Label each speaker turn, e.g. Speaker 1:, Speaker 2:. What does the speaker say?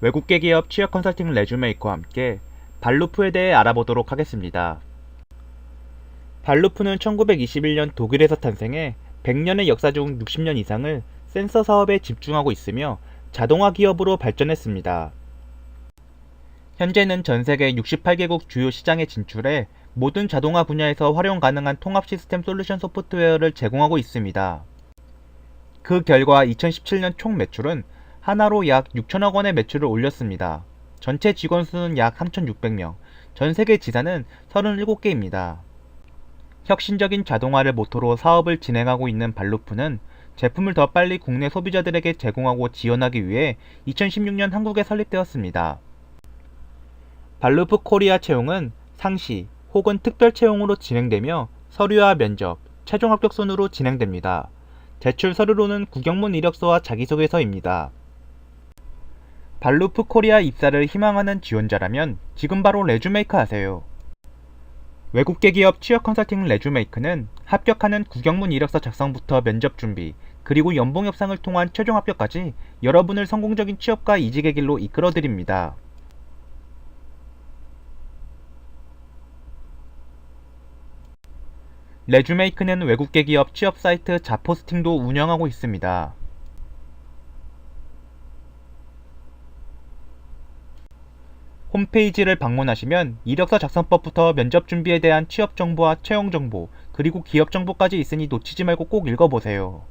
Speaker 1: 외국계 기업 취업 컨설팅 레주메이커와 함께 발루프에 대해 알아보도록 하겠습니다. 발루프는 1921년 독일에서 탄생해 100년의 역사 중 60년 이상을 센서 사업에 집중하고 있으며 자동화 기업으로 발전했습니다. 현재는 전 세계 68개국 주요 시장에 진출해 모든 자동화 분야에서 활용 가능한 통합 시스템 솔루션 소프트웨어를 제공하고 있습니다. 그 결과 2017년 총 매출은 하나로 약 6천억 원의 매출을 올렸습니다. 전체 직원 수는 약 3,600명, 전 세계 지사는 37개입니다. 혁신적인 자동화를 모토로 사업을 진행하고 있는 발루프는 제품을 더 빨리 국내 소비자들에게 제공하고 지원하기 위해 2016년 한국에 설립되었습니다. 발루프 코리아 채용은 상시 혹은 특별 채용으로 진행되며 서류와 면접, 최종 합격 순으로 진행됩니다. 제출 서류로는 구경문 이력서와 자기소개서입니다. 발루프 코리아 입사를 희망하는 지원자라면 지금 바로 레주메이크 하세요. 외국계 기업 취업 컨설팅 레주메이크는 합격하는 구경문 이력서 작성부터 면접 준비, 그리고 연봉 협상을 통한 최종 합격까지 여러분을 성공적인 취업과 이직의 길로 이끌어 드립니다. 레주메이크는 외국계 기업 취업 사이트 자포스팅도 운영하고 있습니다. 홈페이지를 방문하시면 이력서 작성법부터 면접 준비에 대한 취업 정보와 채용 정보, 그리고 기업 정보까지 있으니 놓치지 말고 꼭 읽어보세요.